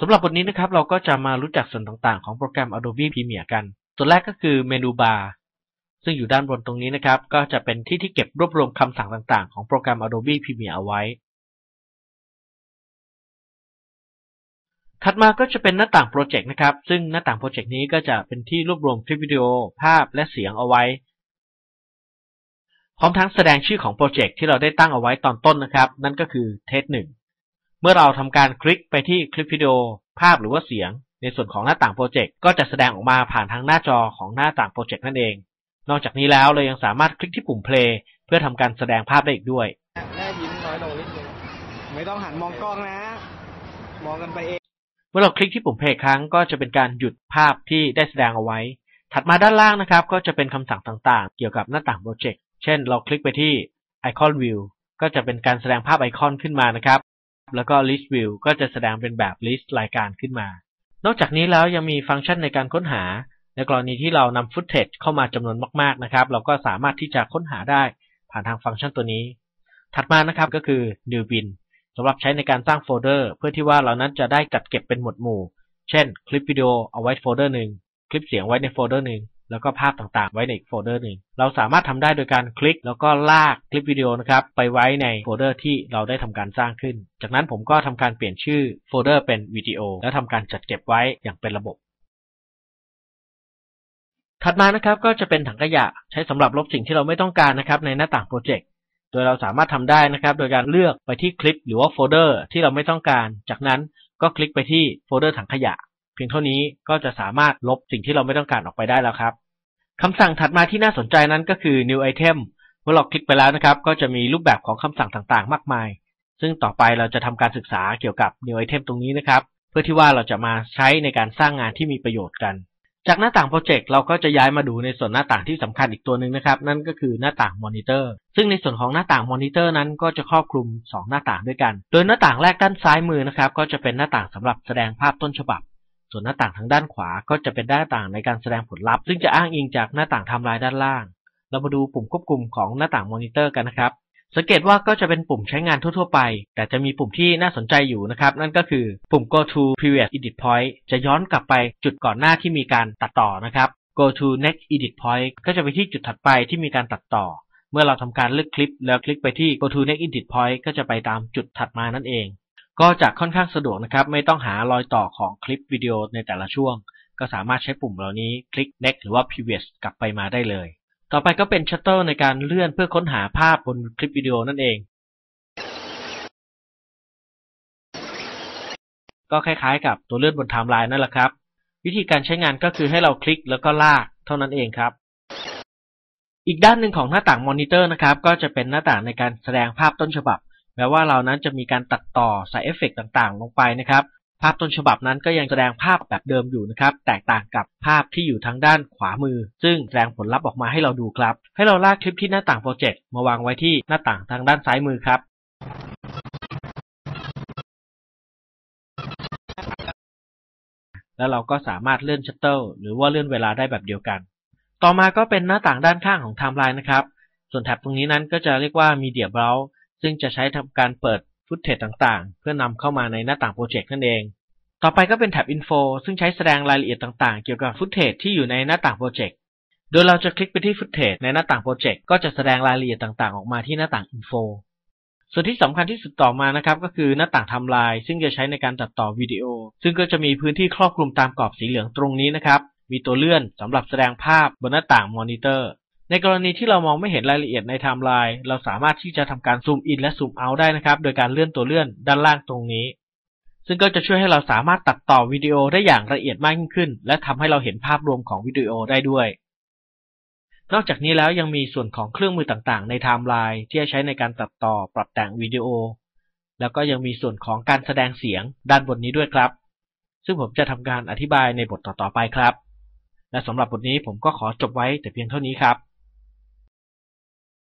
สำหรับบทนี้นะครับเราก็จะมารู้จักส่วนต่างๆ ของโปรแกรม Adobe Premiere กัน ส่วนแรกก็คือเมนูบาร์ซึ่งอยู่ด้านบนตรงนี้นะครับ ก็จะเป็นที่ที่เก็บรวบรวมคำสั่งต่างๆ ของโปรแกรม Adobe Premiere เอาไว้ ถัดมาก็จะเป็นหน้าต่างโปรเจกต์นะครับ ซึ่งหน้าต่างโปรเจกต์นี้ก็จะเป็นที่รวบรวมคลิปวิดีโอ ภาพและเสียงเอาไว้ พร้อมทั้งแสดงชื่อของโปรเจกต์ที่เราได้ตั้งเอาไว้ตอนต้นนะครับ นั่นก็คือเทสหนึ่ง เมื่อเราทำการคลิกไปที่คลิปวิดีโอ ภาพหรือว่าเสียง ในส่วนของหน้าต่างโปรเจกต์ก็จะแสดงออกมาผ่านทางหน้าจอของหน้าต่างโปรเจกต์นั่นเอง นอกจากนี้แล้วเรายังสามารถคลิกที่ปุ่ม play เพื่อทำการแสดงภาพได้อีกด้วย แม่ยิ้มน้อยลงนิดนึงไม่ต้องหันมองกล้องนะ มองกันไปเอง เมื่อเราคลิกที่ปุ่ม play ครั้งก็จะเป็นการหยุดภาพที่ได้แสดงเอาไว้ ถัดมาด้านล่างนะครับ ก็จะเป็นคำสั่งต่างๆ เกี่ยวกับหน้าต่างโปรเจกต์ เช่น เราคลิกไปที่ Icon View ก็จะเป็นการแสดงภาพไอคอนขึ้นมานะครับ แล้วก็ List View ก็จะแสดงเป็นแบบ list รายการขึ้นมา นอกจากนี้แล้วยังมีฟังก์ชันในการค้นหา ในกรณีที่เรานำฟุตเทจเข้ามาจำนวนมากๆนะครับ เราก็สามารถที่จะค้นหาได้ผ่านทางฟังก์ชันตัวนี้ ถัดมานะครับก็คือ New Bin สำหรับใช้ในการสร้างโฟลเดอร์เพื่อที่ว่าเรานั้นจะได้จัดเก็บเป็นหมวดหมู่ เช่น คลิปวิดีโอเอาไว้โฟลเดอร์หนึ่งคลิปเสียงไว้ในโฟลเดอร์หนึ่ง แล้วก็ภาพต่างๆ ไว้ในอีกโฟลเดอร์หนึ่ง เราสามารถทำได้โดยการคลิก แล้วก็ลากคลิปวิดีโอนะครับไปไว้ในโฟลเดอร์ที่เราได้ทำการสร้างขึ้น จากนั้นผมก็ทำการเปลี่ยนชื่อโฟลเดอร์เป็นวิดีโอ แล้วทำการจัดเก็บไว้อย่างเป็นระบบ ถัดมานะครับก็จะเป็นถังขยะใช้สำหรับลบสิ่งที่เราไม่ต้องการนะครับในหน้าต่างโปรเจกต์โดยเราสามารถทำได้นะครับ โดยการเลือกไปที่คลิปหรือว่าโฟลเดอร์ที่เราไม่ต้องการ จากนั้นก็คลิกไปที่โฟลเดอร์ถังขยะ เพียงเท่านี้ก็จะสามารถลบสิ่งที่เราไม่ต้องการออกไปได้แล้วครับคำสั่งถัดมาที่น่าสนใจนั้นก็คือ new item เมื่อเราคลิกไปแล้วนะครับ ก็จะมีรูปแบบของคำสั่งต่างๆ มากมาย ซึ่งต่อไปเราจะทำการศึกษาเกี่ยวกับ new item ตรงนี้นะครับ เพื่อที่ว่าเราจะมาใช้ในการสร้างงานที่มีประโยชน์กัน จากหน้าต่างโปรเจกต์เราก็จะย้ายมาดูในส่วนหน้าต่างที่สำคัญอีกตัวหนึ่งนะครับ นั่นก็คือหน้าต่างมอนิเตอร์ ซึ่งในส่วนของหน้าต่างมอนิเตอร์นั้นก็จะครอบคลุม 2 หน้าต่างด้วยกัน โดยหน้าต่างแรกด้านซ้ายมือนะครับ ก็จะเป็นหน้าต่างสำหรับแสดงภาพต้นฉบับ ส่วนหน้าต่างทางด้านขวาก็จะเป็นหน้าต่างในการแสดงผลลัพธ์ ซึ่งจะอ้างอิงจากหน้าต่างไทม์ไลน์ด้านล่าง เรามาดูปุ่มควบคุมของหน้าต่างมอนิเตอร์กันนะครับ สังเกตว่าก็จะเป็นปุ่มใช้งานทั่วๆไป แต่จะมีปุ่มที่น่าสนใจอยู่นะครับ นั่นก็คือปุ่ม go to previous edit point จะย้อนกลับไปจุดก่อนหน้าที่มีการตัดต่อนะครับ go to next edit point ก็จะไปที่จุดถัดไปที่มีการตัดต่อ เมื่อเราทำการเลือกคลิปแล้วคลิกไปที่ go to next edit point ก็จะไปตามจุดถัดมานั่นเอง ก็จะค่อนข้างสะดวกนะครับ ไม่ต้องหารอยต่อของคลิปวิดีโอในแต่ละช่วง ก็สามารถใช้ปุ่มเหล่านี้คลิก next หรือว่า previous กลับไปมาได้เลย ต่อไปก็เป็นชัตเตอร์ในการเลื่อนเพื่อค้นหาภาพบนคลิปวิดีโอนั่นเอง ก็คล้ายๆ กับตัวเลื่อนบนไทม์ไลน์นั่นแหละครับ วิธีการใช้งานก็คือให้เราคลิกแล้วก็ลากเท่านั้นเองครับอีกด้านหนึ่งของหน้าต่างมอนิเตอร์นะครับ ก็จะเป็นหน้าต่างในการแสดงภาพต้นฉบับ แม้ว่าเรานั้นจะมีการตัดต่อใส่เอฟเฟกต่างๆ ลงไปนะครับ ภาพต้นฉบับนั้นก็ยังแสดงภาพแบบเดิมอยู่นะครับ แตกต่างกับภาพที่อยู่ทางด้านขวามือ ซึ่งแสดงผลลัพธ์ออกมาให้เราดูครับ ให้เราลากคลิปที่หน้าต่างโปรเจกต์มาวางไว้ที่หน้าต่างทางด้านซ้ายมือครับแล้วเราก็สามารถเลื่อนชัตเตอร์หรือว่าเลื่อนเวลาได้แบบเดียวกัน ต่อมาก็เป็นหน้าต่างด้านข้างของไทม์ไลน์นะครับ ส่วนแท็บตรงนี้นั้นก็จะเรียกว่า Media Browse ซึ่งจะใช้ทำการเปิดฟุตเทจต่างๆ เพื่อนำเข้ามาในหน้าต่างโปรเจกต์นั่นเอง ต่อไปก็เป็นแท็บ Info ซึ่งใช้แสดงรายละเอียดต่างๆ เกี่ยวกับฟุตเทจที่อยู่ในหน้าต่างโปรเจกต์โดยเราจะคลิกไปที่ฟุตเทจในหน้าต่างโปรเจกต์ก็จะแสดงรายละเอียดต่างๆ ออกมาที่หน้าต่าง Info ส่วนที่สำคัญที่สุดต่อมานะครับก็คือหน้าต่างทม์ไลน์ซึ่งจะใช้ในการตัดต่อวิดีโอ ซึ่งก็จะมีพื้นที่ครอบคลุมตามกรอบสีเหลืองตรงนี้นะครับ มีตัวเลื่อนสำหรับแสดงภาพบนหน้าต่างมอนิเตอร์ ในกรณีที่เรามองไม่เห็นรายละเอียดในไทม์ไลน์เราสามารถที่จะทำการซูมอินและซูมเอาได้นะครับ โดยการเลื่อนตัวเลื่อนด้านล่างตรงนี้ ซึ่งก็จะช่วยให้เราสามารถตัดต่อวิดีโอได้อย่างละเอียดมากยิ่งขึ้น และทำให้เราเห็นภาพรวมของวิดีโอได้ด้วย นอกจากนี้แล้วยังมีส่วนของเครื่องมือต่างๆ ในไทม์ไลน์ที่จะใช้ในการตัดต่อปรับแต่งวิดีโอ แล้วก็ยังมีส่วนของการแสดงเสียงด้านบนนี้ด้วยครับ ซึ่งผมจะทำการอธิบายในบทต่อๆไปครับ และสำหรับบทนี้ผมก็ขอจบไว้แต่เพียงเท่านี้ครับ